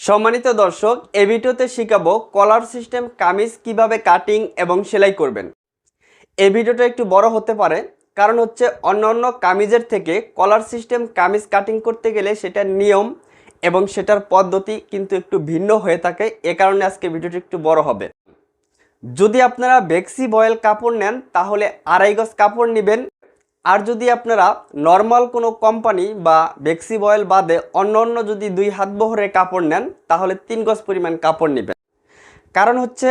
সম্মানিত দর্শক এই ভিডিওতে শিখাবো কলার সিস্টেম কামিজ কীভাবে কাটিং এবং সেলাই করবেন। এই ভিডিওটা একটু বড় হতে পারে, কারণ হচ্ছে অন্যান্য কামিজের থেকে কলার সিস্টেম কামিজ কাটিং করতে গেলে সেটার নিয়ম এবং সেটার পদ্ধতি কিন্তু একটু ভিন্ন হয়ে থাকে, এ কারণে আজকে ভিডিওটি একটু বড় হবে। যদি আপনারা বেক্সি বয়েল কাপড় নেন, তাহলে আড়াই গজ কাপড় নেবেন। আর যদি আপনারা নর্মাল কোনো কোম্পানি বা বেক্সি বয়েল বাদে অন্য অন্য যদি দুই হাত বহরের কাপড় নেন, তাহলে তিন গজ পরিমাণ কাপড় নেবেন। কারণ হচ্ছে,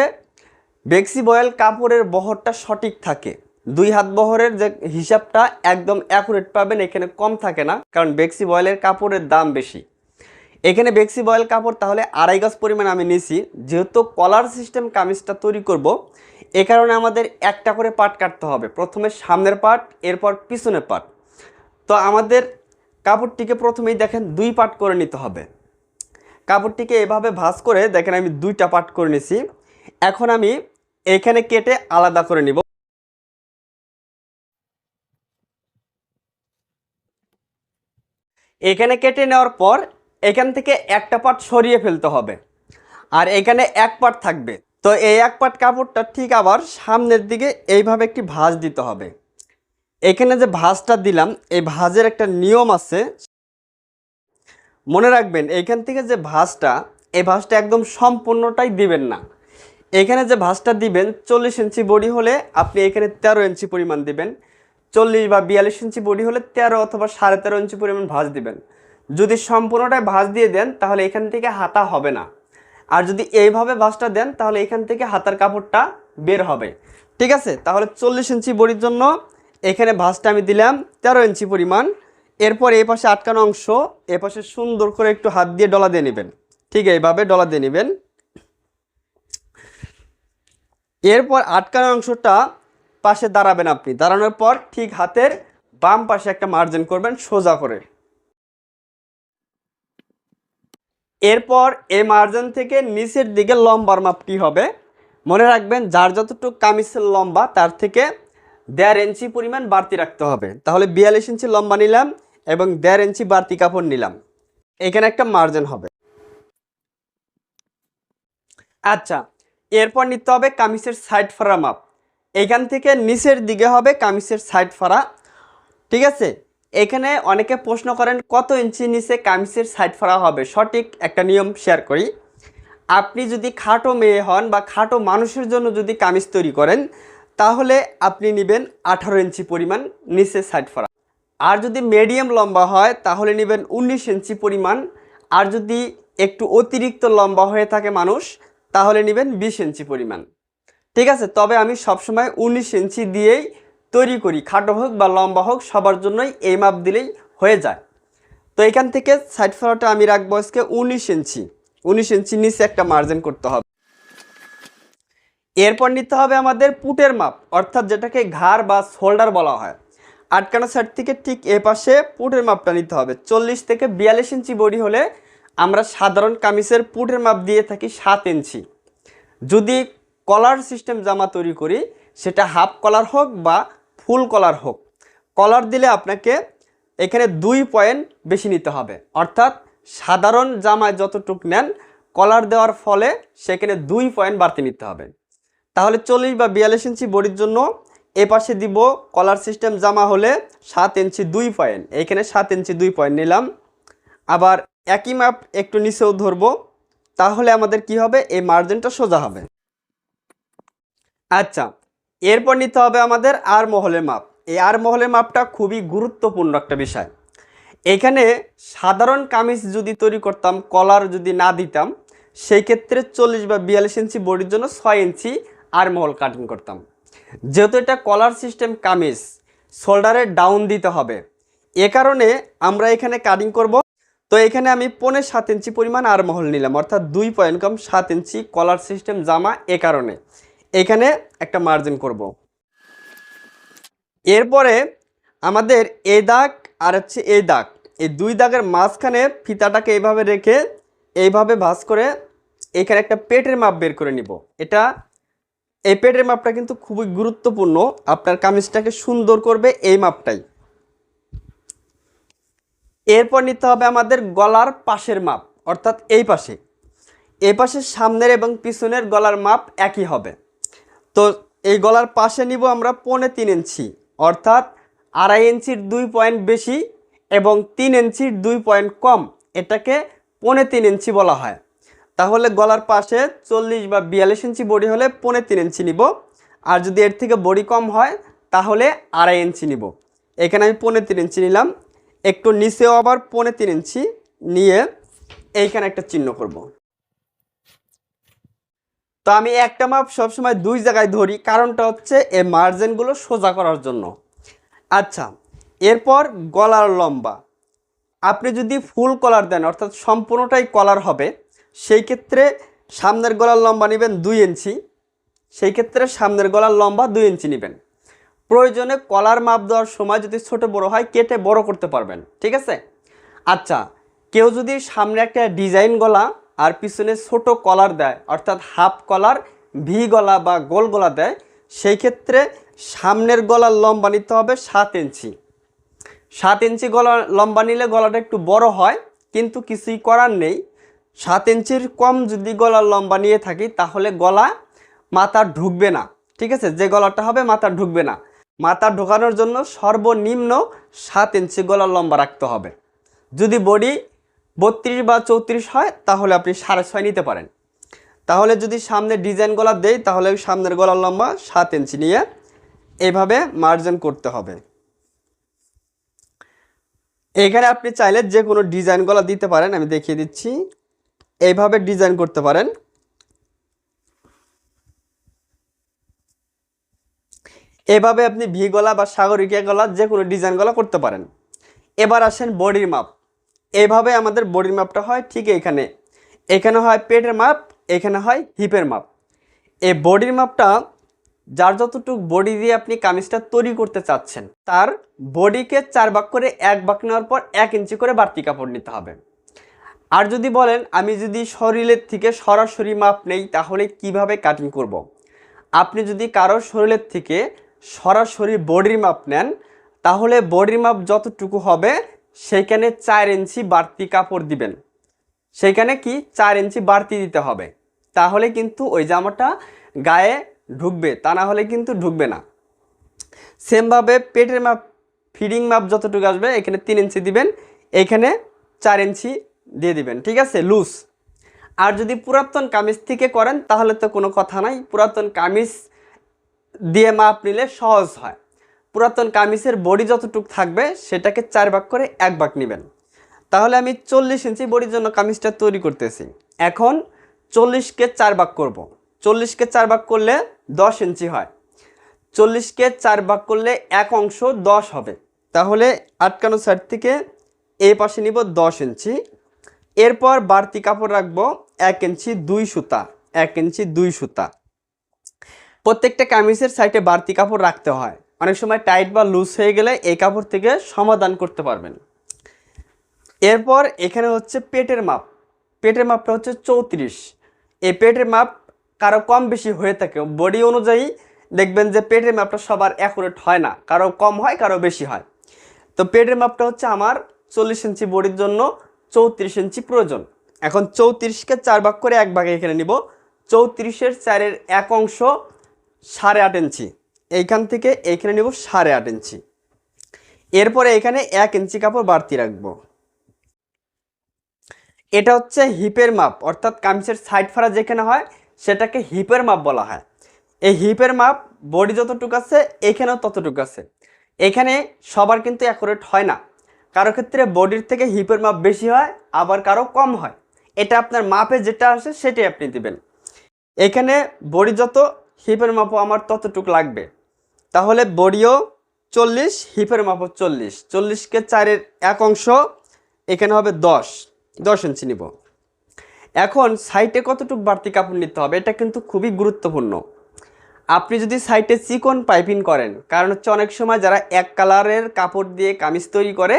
বেক্সি বয়েল কাপড়ের বহরটা সঠিক থাকে। দুই হাত বহরের যে হিসাবটা একদম অ্যাকুরেট পাবেন, এখানে কম থাকে না, কারণ বেক্সি বয়েলের কাপড়ের দাম বেশি। এখানে বেক্সি বয়েল কাপড় তাহলে আড়াই গজ পরিমাণ আমি নিছি। যেহেতু কলার সিস্টেম কামিজটা তৈরি করব এ কারণে আমাদের একটা করে পাট কাটতে হবে। প্রথমে সামনের পাট এরপর পিছনের পাট তো আমাদের কাপড়টিকে প্রথমেই দেখেন দুই পাট করে নিতে হবে। কাপড়টিকে এভাবে ভাঁজ করে দেখেন আমি দুইটা পাট করে নিছি। এখন আমি এখানে কেটে আলাদা করে নিব। এখানে কেটে নেওয়ার পর এখান থেকে একটা পাট সরিয়ে ফেলতে হবে। আর এখানে এক পাট থাকবে। তো এই এক পাট কাপড়টা ঠিক আবার সামনের দিকে এইভাবে একটি ভাঁজ দিতে হবে। এখানে যে ভাঁজটা দিলাম, এই ভাঁজের একটা নিয়ম আছে। মনে রাখবেন এইখান থেকে যে ভাঁজটা, এই ভাঁজটা একদম সম্পূর্ণটাই দিবেন না। এখানে যে ভাঁজটা দিবেন, চল্লিশ ইঞ্চি বডি হলে আপনি এখানে তেরো ইঞ্চি পরিমাণ দিবেন। চল্লিশ বা বিয়াল্লিশ ইঞ্চি বডি হলে তেরো অথবা সাড়ে তেরো ইঞ্চি পরিমাণ ভাঁজ দিবেন। যদি সম্পূর্ণটাই ভাঁজ দিয়ে দেন, তাহলে এখান থেকে হাতা হবে না। আর যদি এইভাবে ভাঁজটা দেন, তাহলে এখান থেকে হাতার কাপড়টা বের হবে। ঠিক আছে? তাহলে চল্লিশ ইঞ্চি বডির জন্য এখানে ভাঁজটা আমি দিলাম তেরো ইঞ্চি পরিমাণ। এরপর এই পাশে আটকানো অংশ, এ পাশে সুন্দর করে একটু হাত দিয়ে ডলা দিয়ে নেবেন। ঠিক এইভাবে ডলা দিয়ে নেবেন। এরপর আটকানো অংশটা পাশে দাঁড়াবেন আপনি। দাঁড়ানোর পর ঠিক হাতের বাম পাশে একটা মার্জিন করবেন, সোজা করে। এরপর এই মার্জিন থেকে নিচের দিকে লম্বার মাপটি হবে। মনে রাখবেন, যার যতটুকু কামিজের লম্বা, তার থেকে দেড় ইঞ্চি পরিমাণ বাড়তি রাখতে হবে। তাহলে বিয়াল্লিশ ইঞ্চি লম্বা নিলাম এবং দেড় ইঞ্চি বাড়তি কাপড় নিলাম। এখানে একটা মার্জিন হবে। আচ্ছা এরপর নিতে হবে কামিজের সাইড ফাড়া মাপ। এখান থেকে নিচের দিকে হবে কামিজের সাইড ফাড়া। ঠিক আছে? এখানে অনেকে প্রশ্ন করেন, কত ইঞ্চি নিচে কামিজের সাইড ফাড়া হবে? সঠিক একটা নিয়ম শেয়ার করি। আপনি যদি খাটো মেয়ে হন বা খাটো মানুষের জন্য যদি কামিজ তৈরি করেন, তাহলে আপনি নেবেন আঠারো ইঞ্চি পরিমাণ নিচে সাইড ফাড়া আর যদি মিডিয়াম লম্বা হয়, তাহলে নেবেন উনিশ ইঞ্চি পরিমাণ। আর যদি একটু অতিরিক্ত লম্বা হয়ে থাকে মানুষ, তাহলে নেবেন বিশ ইঞ্চি পরিমাণ। ঠিক আছে? তবে আমি সবসময় উনিশ ইঞ্চি দিয়েই তৈরি করি, খাটো হোক বা লম্বা হোক, সবার জন্যই এই মাপ দিলেই হয়ে যায়। তো এখান থেকে সাইড ফ্লাওয়ারটা আমি রাখব আজকে উনিশ ইঞ্চি। উনিশ ইঞ্চি নিচে একটা মার্জিন করতে হবে। এরপর নিতে হবে আমাদের পুটের মাপ, অর্থাৎ যেটাকে ঘাড় বা শোল্ডার বলা হয়। আটকানো সাইড থেকে ঠিক এ পাশে পুটের মাপটা নিতে হবে। চল্লিশ থেকে বিয়াল্লিশ ইঞ্চি বডি হলে আমরা সাধারণ কামিজের পুটের মাপ দিয়ে থাকি সাত ইঞ্চি। যদি কলার সিস্টেম জামা তৈরি করি, সেটা হাফ কলার হোক বা ফুল কলার হোক। কলার দিলে আপনাকে এখানে দুই পয়েন্ট বেশি নিতে হবে। অর্থাৎ সাধারণ জামায় যতটুক নেন, কলার দেওয়ার ফলে সেখানে দুই পয়েন্ট বাড়তি নিতে হবে। তাহলে চল্লিশ বা বিয়াল্লিশ ইঞ্চি বডির জন্য এ পাশে দিব কলার সিস্টেম জামা হলে সাত ইঞ্চি দুই পয়েন্ট। এখানে সাত ইঞ্চি দুই পয়েন্ট নিলাম। আবার একই মাপ একটু নিচেও ধরবো। তাহলে আমাদের কি হবে? এই মার্জিনটা সোজা হবে। আচ্ছা এরপর নিতে হবে আমাদের আর মহলের মাপ। এই আর মহলের মাপটা খুবই গুরুত্বপূর্ণ একটা বিষয়। এখানে সাধারণ কামিজ যদি তৈরি করতাম, কলার যদি না দিতাম, সেই ক্ষেত্রে চল্লিশ বা বিয়াল্লিশ ইঞ্চি বডির জন্য ছয় ইঞ্চি আর মহল কাটিং করতাম। যেহেতু এটা কলার সিস্টেম কামিজ শোল্ডারে ডাউন দিতে হবে। এ কারণে আমরা এখানে কাটিং করব। তো এখানে আমি পৌনে সাত ইঞ্চি পরিমাণ আর মহল নিলাম, অর্থাৎ দুই পয়েন্ট কম সাত ইঞ্চি কলার সিস্টেম জামা এ কারণে। এখানে একটা মার্জিন করব। এরপরে আমাদের এই দাগ আর হচ্ছে এই দাগ। এই দুই দাগের মাঝখানে ফিতাটাকে এইভাবে রেখে এইভাবে ভাঁজ করে এখানে একটা পেটের মাপ বের করে নিব। এটা, এই পেটের মাপটা কিন্তু খুবই গুরুত্বপূর্ণ। আপনার কামিজটাকে সুন্দর করবে এই মাপটাই। এরপর নিতে হবে আমাদের গলার পাশের মাপ, অর্থাৎ এই পাশে। এ পাশে সামনের এবং পিছনের গলার মাপ একই হবে। তো এই গলার পাশে নিব আমরা পৌনে তিন ইঞ্চি, অর্থাৎ আড়াই ইঞ্চির দুই পয়েন্ট বেশি এবং তিন ইঞ্চির দুই পয়েন্ট কম, এটাকে পৌনে তিন ইঞ্চি বলা হয়। তাহলে গলার পাশে চল্লিশ বা বিয়াল্লিশ ইঞ্চি বডি হলে পৌনে তিন ইঞ্চি নিব, আর যদি এর থেকে বডি কম হয় তাহলে আড়াই ইঞ্চি নিব। এখানে আমি পৌনে তিন ইঞ্চি নিলাম, একটু নিচেও আবার পৌনে তিন ইঞ্চি নিয়ে এইখানে একটা চিহ্ন করব। তো আমি একটা মাপ সবসময় দুই জায়গায় ধরি, কারণটা হচ্ছে এই মার্জিনগুলো সোজা করার জন্য। আচ্ছা এরপর গলার লম্বা। আপনি যদি ফুল কলার দেন, অর্থাৎ সম্পূর্ণটাই কলার হবে, সেই ক্ষেত্রে সামনের গলার লম্বা নেবেন দুই ইঞ্চি, সেই ক্ষেত্রে সামনের গলার লম্বা দুই ইঞ্চি নেবেন। প্রয়োজনে কলার মাপ দেওয়ার সময় যদি ছোট বড় হয়, কেটে বড় করতে পারবেন, ঠিক আছে? আচ্ছা কেউ যদি সামনে একটা ডিজাইন গলা আর পিছনে ছোট কলার দেয়, অর্থাৎ হাফ কলার, ভি গলা বা গোল গলা দেয়। সেই ক্ষেত্রে সামনের গলার লম্বা নিতে হবে সাত ইঞ্চি। সাত ইঞ্চি গলা, লম্বা নিলে গলাটা একটু বড় হয়, কিন্তু কিছুই করার নেই। সাত ইঞ্চির কম যদি গলার লম্বা নিয়ে থাকি, তাহলে গলা মাথা ঢুকবে না। ঠিক আছে? যে গলাটা হবে, মাথা ঢুকবে না। মাথা ঢোকানোর জন্য সর্বনিম্ন সাত ইঞ্চি গলার লম্বা রাখতে হবে। যদি বডি বত্রিশ বা চৌত্রিশ হয়, তাহলে আপনি সাড়ে ছয় নিতে পারেন। তাহলে যদি সামনে ডিজাইন গলা দেই, তাহলে সামনের গলার লম্বা সাত ইঞ্চি নিয়ে এইভাবে মার্জিন করতে হবে। এখানে আপনি চাইলে যে কোনো ডিজাইন গলা দিতে পারেন, আমি দেখিয়ে দিচ্ছি। এইভাবে ডিজাইন করতে পারেন। এভাবে আপনি ভি গলা বা সাগরিকা গলা যে কোনো ডিজাইন গলা করতে পারেন। এবার আসেন বডির মাপ এইভাবে আমাদের বডির মাপটা হয় ঠিক এখানে। এখানে হয় পেটের মাপ, এখানে হয় হিপের মাপ। এই বডির মাপটা যার যতটুকু বডি দিয়ে আপনি কামিজটা তৈরি করতে চাচ্ছেন, তার বডিকে চার ভাগ করে এক ভাগ নেওয়ার পর এক ইঞ্চি করে বাড়তি কাপড় নিতে হবে। আর যদি বলেন, আমি যদি শরীরের থেকে সরাসরি মাপ নেই, তাহলে কীভাবে কাটিং করব। আপনি যদি কারোর শরীরের থেকে সরাসরি বডির মাপ নেন, তাহলে বডির মাপ যতটুকু হবে সেইখানে চার ইঞ্চি বাড়তি কাপড় দিবেন। সেইখানে কি চার ইঞ্চি বাড়তি দিতে হবে? তাহলে কিন্তু ওই জামাটা গায়ে ঢুকবে, তা না হলে কিন্তু ঢুকবে না। সেমভাবে পেটের মাপ, ফিডিং মাপ যতটুকু আসবে, এখানে তিন ইঞ্চি দিবেন, এখানে চার ইঞ্চি দিয়ে দিবেন, ঠিক আছে? লুজ। আর যদি পুরাতন কামিজ থেকে করেন, তাহলে তো কোনো কথা নাই। পুরাতন কামিজ দিয়ে মাপ নিলে সহজ হয়। পুরাতন কামিজের বডি যতটুকু থাকবে, সেটাকে চার ভাগ করে এক ভাগ নেবেন। তাহলে আমি চল্লিশ ইঞ্চি বডির জন্য কামিজটা তৈরি করতেছি। এখন চল্লিশকে চার ভাগ করব। চল্লিশকে চার ভাগ করলে দশ ইঞ্চি হয়। চল্লিশকে চার ভাগ করলে এক অংশ দশ হবে। তাহলে আটকানো সাইড থেকে এই পাশে নিব দশ ইঞ্চি। এরপর বাড়তি কাপড় রাখব এক ইঞ্চি দুই সুতা, এক ইঞ্চি দুই সুতা। প্রত্যেকটা কামিজের সাইডে বাড়তি কাপড় রাখতে হয়। অনেক সময় টাইট বা লুজ হয়ে গেলে এই কাপড় থেকে সমাধান করতে পারবেন। এরপর এখানে হচ্ছে পেটের মাপ। পেটের মাপটা হচ্ছে চৌত্রিশ। এই পেটের মাপ কারও কম বেশি হয়ে থাকে। বডি অনুযায়ী দেখবেন যে পেটের মাপটা সবার অ্যাকুরেট হয় না। কারও কম হয়, কারও বেশি হয়। তো পেটের মাপটা হচ্ছে আমার চল্লিশ ইঞ্চি বডির জন্য চৌত্রিশ ইঞ্চি প্রয়োজন। এখন চৌত্রিশকে চার ভাগ করে এক ভাগে এখানে নিব। চৌত্রিশের চারের এক অংশ সাড়ে আট ইঞ্চি। এইখান থেকে এইখানে নেব সাড়ে আট ইঞ্চি। এরপরে এখানে এক ইঞ্চি কাপড় বাড়তি রাখব। এটা হচ্ছে হিপের মাপ, অর্থাৎ কামিজের সাইড ফাড়া যেখানে হয়, সেটাকে হিপের মাপ বলা হয়। এই হিপের মাপ বডি যতটুকু আছে, এখানেও ততটুকু আছে। এখানে সবার কিন্তু অ্যাকুরেট হয় না। কারও ক্ষেত্রে বডির থেকে হিপের মাপ বেশি হয়, আবার কারও কম হয়। এটা আপনার মাপে যেটা আসে, সেটাই আপনি দিবেন। এখানে বডি যত হিপের মাপও আমার ততটুকু লাগবে। তাহলে বডিও চল্লিশ, হিপের মাপও চল্লিশ। চল্লিশকে চারের এক অংশ, এখানে হবে দশ। দশ ইঞ্চি নিব। এখন সাইটে কতটুকু বাড়তি কাপড় নিতে হবে, এটা কিন্তু খুবই গুরুত্বপূর্ণ। আপনি যদি সাইটে চিকন পাইপিং করেন, কারণ হচ্ছে অনেক সময় যারা এক কালারের কাপড় দিয়ে কামিজ তৈরি করে,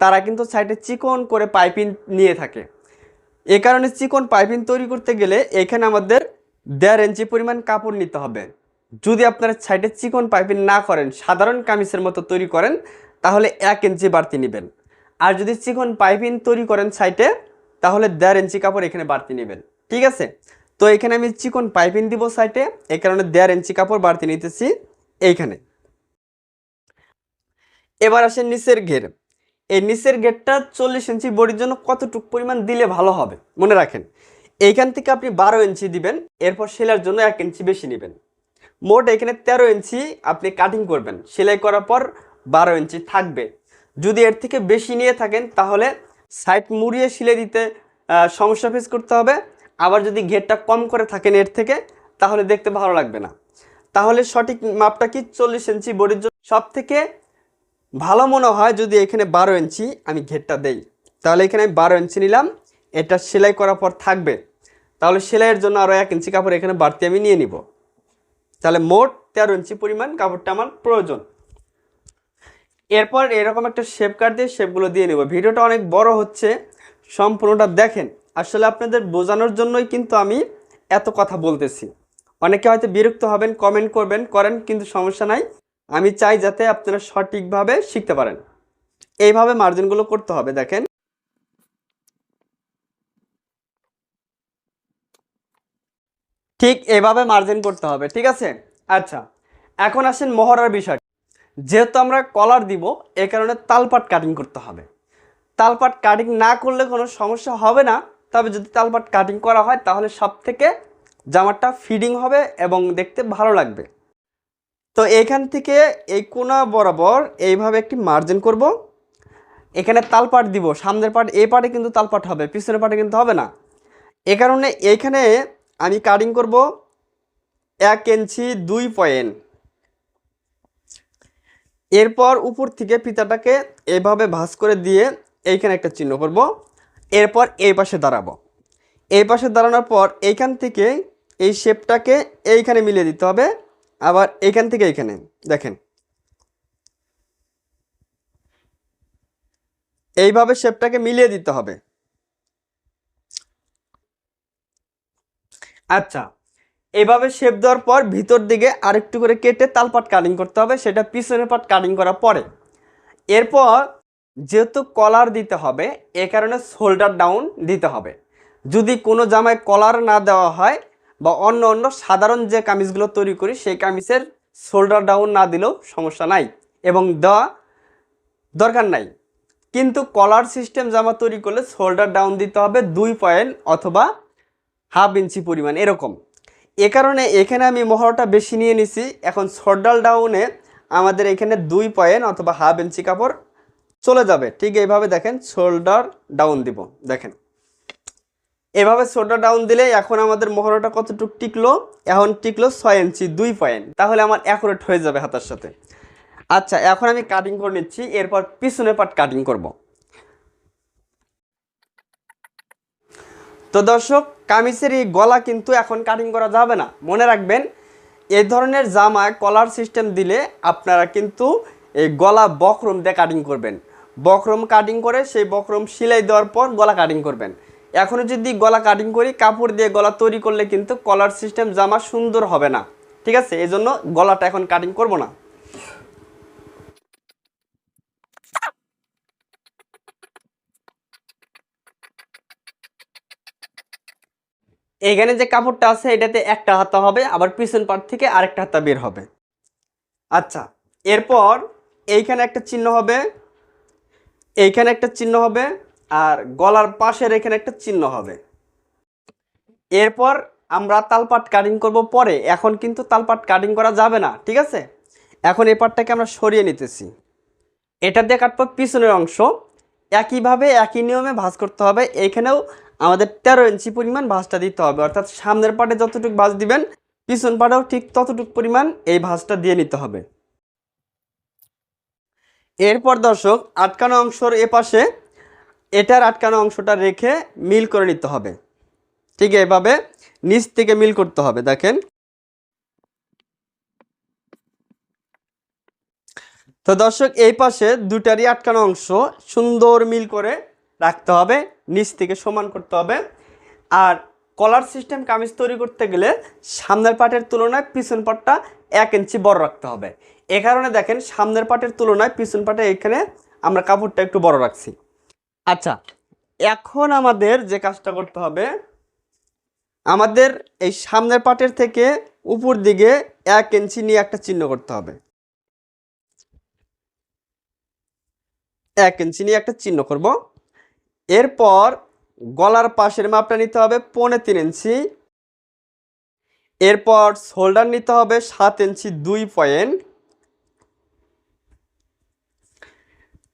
তারা কিন্তু সাইটে চিকন করে পাইপিং নিয়ে থাকে। এ কারণে চিকন পাইপিং তৈরি করতে গেলে এখানে আমাদের দেড় ইঞ্চি পরিমাণ কাপড় নিতে হবে। যদি আপনারা সাইডে চিকন পাইপিং না করেন, সাধারণ কামিজের মতো তৈরি করেন, তাহলে এক ইঞ্চি বাড়তি নেবেন। আর যদি চিকন পাইপিং তৈরি করেন সাইটে তাহলে দেড় ইঞ্চি কাপড় এখানে বাড়তি নেবেন। ঠিক আছে? তো এখানে আমি চিকন পাইপিং দিব সাইডে এই কারণে দেড় ইঞ্চি কাপড় বাড়তি নিতেছি এইখানে। এবার আসেন নিচের ঘের। এই নিচের ঘেরটা চল্লিশ ইঞ্চি বডির জন্য কতটুকু পরিমাণ দিলে ভালো হবে, মনে রাখেন। এইখান থেকে আপনি বারো ইঞ্চি দিবেন, এরপর সেলার জন্য এক ইঞ্চি বেশি নেবেন। মোট এখানে তেরো ইঞ্চি আপনি কাটিং করবেন। সেলাই করার পর বারো ইঞ্চি থাকবে। যদি এর থেকে বেশি নিয়ে থাকেন, তাহলে সাইড মুড়িয়ে সিলে দিতে সমস্যা ফেস করতে হবে। আবার যদি ঘেরটা কম করে থাকেন এর থেকে, তাহলে দেখতে ভালো লাগবে না। তাহলে সঠিক মাপটা কি? চল্লিশ ইঞ্চি বডির জন্য। সব থেকে ভালো মনে হয় যদি এখানে বারো ইঞ্চি আমি ঘেরটা দেই, তাহলে এখানে আমি বারো ইঞ্চি নিলাম। এটা সেলাই করার পর থাকবে। তাহলে সেলাইয়ের জন্য আরও এক ইঞ্চি কাপড় এখানে বাড়তি আমি নিয়ে নিব। তাহলে মোট তেরো ইঞ্চি পরিমাণ কাপড়টা আমার প্রয়োজন। এরপর এরকম একটা শেপ কাট দিয়ে শেপগুলো দিয়ে নেব। ভিডিওটা অনেক বড় হচ্ছে, সম্পূর্ণটা দেখেন। আসলে আপনাদের বোঝানোর জন্যই কিন্তু আমি এত কথা বলতেছি। অনেকে হয়তো বিরক্ত হবেন কমেন্ট করবেন, করেন, কিন্তু সমস্যা নাই। আমি চাই যাতে আপনারা সঠিকভাবে শিখতে পারেন। এইভাবে মার্জিনগুলো করতে হবে, দেখেন। ঠিক এভাবে মার্জিন করতে হবে, ঠিক আছে? আচ্ছা এখন আসেন মহড়ার বিষয়। যেহেতু আমরা কলার দিব, এ কারণে তালপাট কাটিং করতে হবে। তালপাট কাটিং না করলে কোনো সমস্যা হবে না, তবে যদি তালপাট কাটিং করা হয়, তাহলে সব থেকে জামাটা ফিডিং হবে এবং দেখতে ভালো লাগবে। তো এখান থেকে এই কোনা বরাবর এইভাবে একটি মার্জিন করব। এখানে তালপাট দিব, সামনের পাট এই পাটে কিন্তু তালপাট হবে, পিছনের পাটে কিন্তু হবে না। এ কারণে এইখানে আমি কাটিং করব এক ইঞ্চি দুই পয়েন্ট এরপর উপর থেকে পিতাটাকে এভাবে ভাঁজ করে দিয়ে এইখানে একটা চিহ্ন করব। এরপর এই পাশে দাঁড়াবো। এই পাশে দাঁড়ানোর পর এইখান থেকে এই শেপটাকে এইখানে মিলিয়ে দিতে হবে। আবার এইখান থেকে এইখানে, দেখেন। এইভাবে শেপটাকে মিলিয়ে দিতে হবে। আচ্ছা এভাবে শেপ দেওয়ার পর ভিতর দিকে আরেকটু করে কেটে তালপাট কাটিং করতে হবে, সেটা পিছনের পাট কাটিং করার পরে। এরপর যেহেতু কলার দিতে হবে, এ কারণে শোল্ডার ডাউন দিতে হবে। যদি কোনো জামায় কলার না দেওয়া হয় বা অন্য অন্য সাধারণ যে কামিজগুলো তৈরি করি, সেই কামিজের শোল্ডার ডাউন না দিলেও সমস্যা নাই এবং দেওয়া দরকার নাই। কিন্তু কলার সিস্টেম জামা তৈরি করলে শোল্ডার ডাউন দিতে হবে দুই পয়েন্ট অথবা হাফ ইঞ্চি পরিমাণ, এরকম। এ কারণে এখানে আমি মহড়াটা বেশি নিয়ে নিছি। এখন শোল্ডার ডাউনে আমাদের এখানে দুই পয়েন্ট অথবা হাফ ইঞ্চি কাপড় চলে যাবে। ঠিক এইভাবে দেখেন শোল্ডার ডাউন দিব, দেখেন। এভাবে শোল্ডার ডাউন দিলে এখন আমাদের মহড়াটা কতটুক টিকলো? এখন টিকলো ছয় ইঞ্চি, দুই পয়েন্ট। তাহলে আমার অ্যাকুরেট হয়ে যাবে হাতার সাথে। আচ্ছা এখন আমি কাটিং করে নিচ্ছি, এরপর পিছনে পাট কাটিং করব। তো দর্শক কামিজের এই গলা কিন্তু এখন কাটিং করা যাবে না। মনে রাখবেন এই ধরনের জামায় কলার সিস্টেম দিলে আপনারা কিন্তু এই গলা বক্রম দিয়ে কাটিং করবেন। বক্রম কাটিং করে সেই বক্রম সেলাই দেওয়ার পর গলা কাটিং করবেন। এখনও যদি গলা কাটিং করি, কাপড় দিয়ে গলা তৈরি করলে কিন্তু কলার সিস্টেম জামা সুন্দর হবে না। ঠিক আছে? এই জন্য গলাটা এখন কাটিং করব না। এইখানে যে কাপড়টা আছে, এটাতে একটা হাতা হবে, আবার পিছন পাট থেকে আরেকটা হাতা বের হবে। আচ্ছা এরপর এইখানে একটা চিহ্ন হবে, এইখানে একটা চিহ্ন হবে, আর গলার পাশের এখানে একটা চিহ্ন হবে। এরপর আমরা তালপাট কাটিং করব পরে, এখন কিন্তু তালপাট কাটিং করা যাবে না, ঠিক আছে? এখন এই পাটটাকে আমরা সরিয়ে নিতেছি। এটা দিয়ে কাটবো পিছনের অংশ, একইভাবে একই নিয়মে ভাঁজ করতে হবে, এইখানেও আমাদের তেরো ইঞ্চি পরিমাণ ভাঁজটা দিতে হবে। অর্থাৎ সামনের পাটে যতটুকু ভাঁজ দিবেন, পিছন পাটেও ঠিক ততটুকু পরিমাণ এই ভাঁজটা দিয়ে নিতে হবে। এরপর দর্শক, আটকানো অংশর এপাশে এটার আটকানো অংশটা রেখে মিল করে নিতে হবে। ঠিক এভাবে নিচ থেকে মিল করতে হবে, দেখেন। তো দর্শক, এই পাশে দুটারই আটকানো অংশ সুন্দর মিল করে রাখতে হবে, নিচ থেকে সমান করতে হবে। আর কলার সিস্টেম কামিজ তৈরি করতে গেলে সামনের পাটের তুলনায় পিছন পাটটা এক ইঞ্চি বড় রাখতে হবে। এ কারণে দেখেন সামনের পাটের তুলনায় পিছন পাটে এখানে আমরা কাপড়টা একটু বড় রাখছি। আচ্ছা এখন আমাদের যে কাজটা করতে হবে, আমাদের এই সামনের পাটের থেকে উপর দিকে এক ইঞ্চি নিয়ে একটা চিহ্ন করতে হবে। এক ইঞ্চি নিয়ে একটা চিহ্ন করব। এরপর গলার পাশের মাপটা নিতে হবে পৌনে তিন ইঞ্চি। এরপর শোল্ডার নিতে হবে সাত ইঞ্চি দুই পয়েন্ট।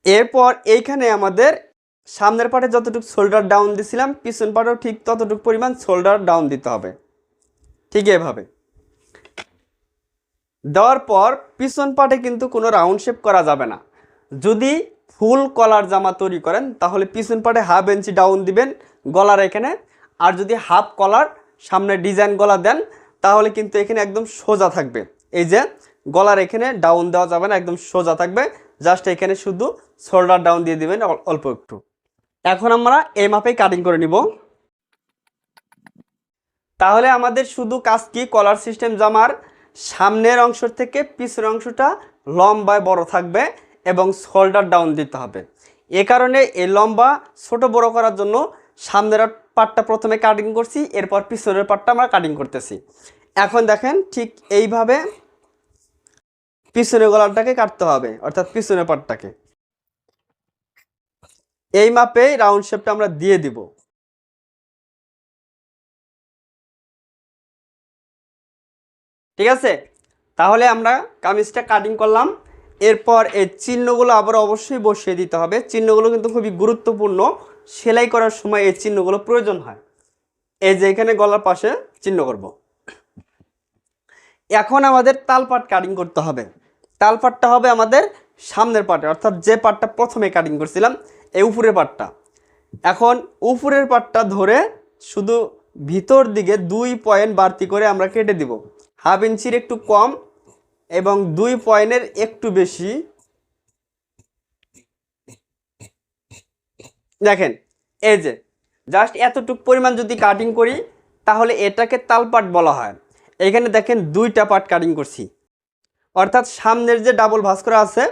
এরপর এইখানে আমাদের সামনের পাটে যতটুকু শোল্ডার ডাউন দিছিলাম, পিছন পাটেও ঠিক ততটুকু পরিমাণ শোল্ডার ডাউন দিতে হবে। ঠিক এভাবে। দেওয়ার পর পিছন পাটে কিন্তু কোনো রাউন্ড শেপ করা যাবে না। যদি ফুল কলার জামা তৈরি করেন, তাহলে পিছন পাটে হাফ ইঞ্চি ডাউন দিবেন গলার এখানে। আর যদি হাফ কলার সামনে ডিজাইন গলা দেন, তাহলে কিন্তু এখানে একদম সোজা থাকবে। এই যে গলার এখানে ডাউন দেওয়া যাবে না, একদম সোজা থাকবে। জাস্ট এখানে শুধু শোল্ডার ডাউন দিয়ে দিবেন অল- অল্প একটু। এখন আমরা এই মাপেই কাটিং করে নিব। তাহলে আমাদের শুধু কাজ কি? কলার সিস্টেম জামার সামনের অংশ থেকে পিছের অংশটা লম্বায় বড় থাকবে। এবং শোল্ডার ডাউন দিতে হবে। এ কারণে এই লম্বা ছোট বড় করার জন্য সামনের পাটটা প্রথমে কাটিং করছি, এরপর পিছনের পাটটা আমরা কাটিং করতেছি। এখন দেখেন ঠিক এইভাবে পিছনের গলাটাকে কাটতে হবে, অর্থাৎ পিছনের পাটটাকে। এই মাপে রাউন্ড শেপটা আমরা দিয়ে দিব। ঠিক আছে? তাহলে আমরা কামিজটা কাটিং করলাম। এরপর এই চিহ্নগুলো আবার অবশ্যই বসিয়ে দিতে হবে। চিহ্নগুলো কিন্তু খুবই গুরুত্বপূর্ণ। সেলাই করার সময় এই চিহ্নগুলো প্রয়োজন হয়। এই যে এখানে গলার পাশে চিহ্ন করব। এখন আমাদের তালপাট কাটিং করতে হবে। তালপাটটা হবে আমাদের সামনের পাটে, অর্থাৎ যে পাটটা প্রথমে কাটিং করছিলাম, এই উপরের পাটটা। এখন উপরের পাটটা ধরে শুধু ভিতর দিকে দুই পয়েন্ট বাড়তি করে আমরা কেটে দিব। হাফ ইঞ্চির একটু কম এবং দুই পয়েন্টের একটু বেশি। দেখেন, এই যে জাস্ট এতটুক পরিমাণ যদি কাটিং করি, তাহলে এটাকে তালপাট বলা হয়। এখানে দেখেন দুইটা পার্ট কাটিং করছি। অর্থাৎ সামনের যে ডাবল ভাঁজ করা আছে,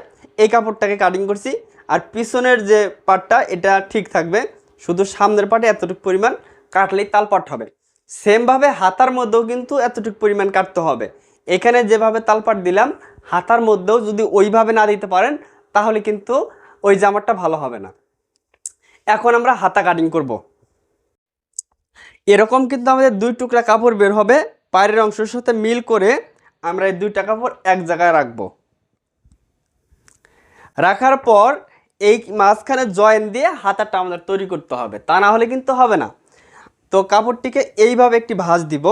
এই কাপড়টাকে কাটিং করছি, আর পিছনের যে পার্টটা এটা ঠিক থাকবে। শুধু সামনের পাটে এতটুকু পরিমাণ কাটলেই তালপাট হবে। সেমভাবে হাতার মধ্যেও কিন্তু এতটুকু পরিমাণ কাটতে হবে। এখানে যেভাবে তালপাট দিলাম, হাতার মধ্যেও যদি ওইভাবে না দিতে পারেন, তাহলে কিন্তু ওই জামাটা ভালো হবে না। এখন আমরা হাতা কাটিং করব। এরকম কিন্তু আমাদের দুই টুকরা কাপড় বের হবে। পায়ের অংশের সাথে মিল করে আমরা এই দুইটা কাপড় এক জায়গায় রাখব। রাখার পর এই মাঝখানে জয়েন দিয়ে হাতাটা আমাদের তৈরি করতে হবে। তা না হলে কিন্তু হবে না। তো কাপড়টিকে এইভাবে একটি ভাঁজ দিব,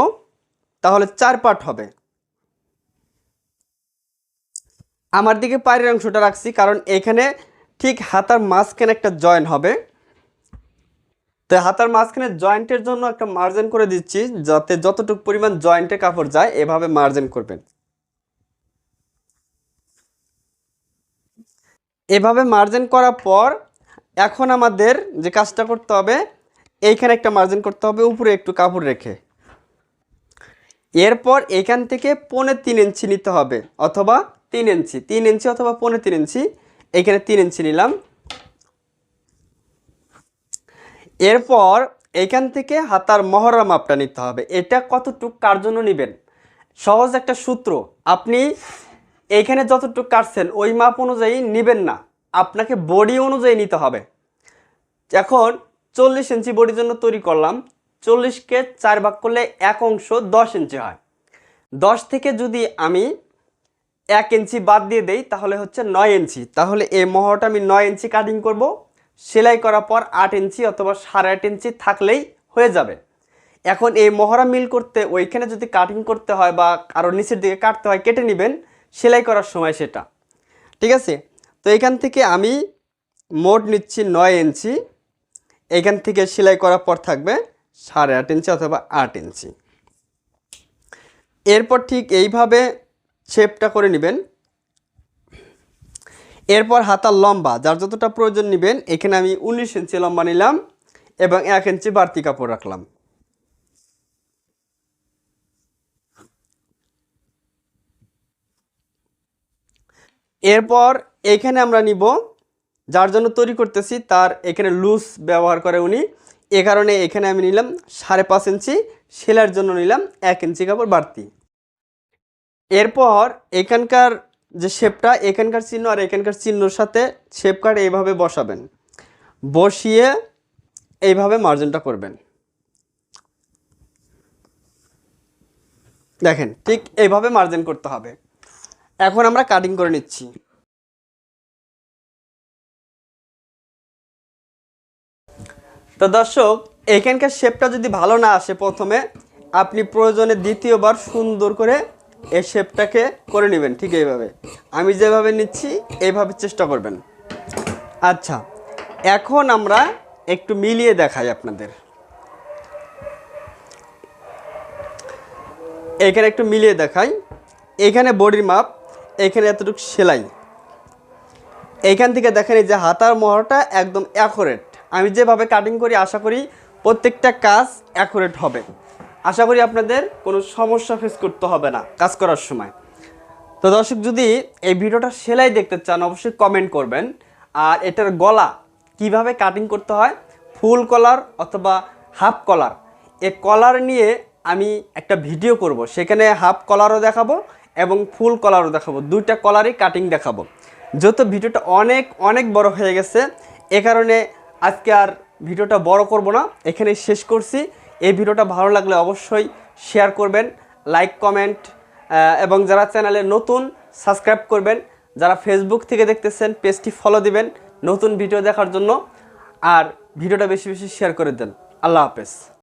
তাহলে চার পাট হবে। আমার দিকে পায়ের অংশটা রাখছি, কারণ এখানে ঠিক হাতার মাঝখানে একটা জয়েন হবে। তো হাতার মাঝখানে জয়েন্টের জন্য একটা মার্জিন করে দিচ্ছি, যাতে যতটুকু পরিমাণ জয়েন্টে কাপড় যায়, এভাবে মার্জিন করবেন। এভাবে মার্জিন করার পর এখন আমাদের যে কাজটা করতে হবে, এইখানে একটা মার্জিন করতে হবে, উপরে একটু কাপড় রেখে। এরপর এখান থেকে পৌনে তিন ইঞ্চি নিতে হবে, অথবা তিন ইঞ্চি তিন ইঞ্চি অথবা পৌনে তিন ইঞ্চি। এখানে তিন ইঞ্চি নিলাম। এরপর এখান থেকে হাতার মহড়া মাপটা নিতে হবে। এটা কতটুক, কার জন্য নেবেন? সহজ একটা সূত্র। আপনি এইখানে যতটুকু কাটছেন, ওই মাপ অনুযায়ী নেবেন না। আপনাকে বডি অনুযায়ী নিতে হবে। এখন চল্লিশ ইঞ্চি বডির জন্য তৈরি করলাম। চল্লিশকে চার ভাগ করলে এক অংশ দশ ইঞ্চি হয়। দশ থেকে যদি আমি এক ইঞ্চি বাদ দিয়ে দেই, তাহলে হচ্ছে নয় ইঞ্চি। তাহলে এই মহরটা আমি নয় ইঞ্চি কাটিং করব। সেলাই করার পর আট ইঞ্চি অথবা সাড়ে আট ইঞ্চি থাকলেই হয়ে যাবে। এখন এই মহড়া মিল করতে ওইখানে যদি কাটিং করতে হয় বা আরও নিচের দিকে কাটতে হয়, কেটে নেবেন, সেলাই করার সময় সেটা। ঠিক আছে? তো এখান থেকে আমি মোট নিচ্ছি নয় ইঞ্চি। এখান থেকে সেলাই করার পর থাকবে সাড়ে আট ইঞ্চি অথবা আট ইঞ্চি। এরপর ঠিক এইভাবে শেপটা করে নেবেন। এরপর হাতার লম্বা, যার যতটা প্রয়োজন নেবেন, এখানে আমি উনিশ ইঞ্চি লম্বা নিলাম এবং এক ইঞ্চি বাড়তি কাপড় রাখলাম। এরপর এখানে আমরা নিব, যার জন্য তৈরি করতেছি তার এখানে লুজ ব্যবহার করে উনি। এ কারণে এখানে আমি নিলাম সাড়ে পাঁচ ইঞ্চি, সেলাইয়ের জন্য নিলাম এক ইঞ্চি কাপড় বাড়তি। এরপর এখানকার যে শেপটা, এখানকার চিহ্ন আর এখানকার চিহ্নর সাথে শেপ কার্ড এইভাবে বসাবেন। বসিয়ে এইভাবে মার্জিনটা করবেন। দেখেন, ঠিক এইভাবে মার্জিন করতে হবে। এখন আমরা কাটিং করে নিচ্ছি। তো দর্শক, এখানকার শেপটা যদি ভালো না আসে প্রথমে, আপনি প্রয়োজনে দ্বিতীয়বার সুন্দর করে এই শেপটাকে করে নেবেন, ঠিক এইভাবে। আমি যেভাবে নিচ্ছি, এইভাবে চেষ্টা করবেন। আচ্ছা এখন আমরা একটু মিলিয়ে দেখাই আপনাদের। এখানে একটু মিলিয়ে দেখাই। এখানে বডির মাপ, এখানে এতটুকু সেলাই। এইখান থেকে দেখেন এই যে হাতার মোহরটা একদম অ্যাকুরেট আমি যেভাবে কাটিং করি, আশা করি প্রত্যেকটা কাজ অ্যাকুরেট হবে। আশা করি আপনাদের কোনো সমস্যা ফেস করতে হবে না কাজ করার সময়। তো দর্শক, যদি এই ভিডিওটা সেলাই দেখতে চান, অবশ্যই কমেন্ট করবেন। আর এটার গলা কীভাবে কাটিং করতে হয়? ফুল কলার অথবা হাফ কলার এ কলার নিয়ে আমি একটা ভিডিও করব। সেখানে হাফ কলারও দেখাবো এবং ফুল কলারও দেখাবো। দুইটা কলারই কাটিং দেখাবো। যত ভিডিওটা অনেক অনেক বড় হয়ে গেছে, এ কারণে আজকে আর ভিডিওটা বড় করব না। এখানে শেষ করছি। এই ভিডিওটা ভালো লাগলে অবশ্যই শেয়ার করবেন লাইক কমেন্ট এবং যারা চ্যানেলে নতুন সাবস্ক্রাইব করবেন, যারা ফেসবুক থেকে দেখতেছেন পেজটি ফলো দিবেন, নতুন ভিডিও দেখার জন্য, আর ভিডিওটা বেশি বেশি শেয়ার করে দেন। আল্লাহ হাফেজ।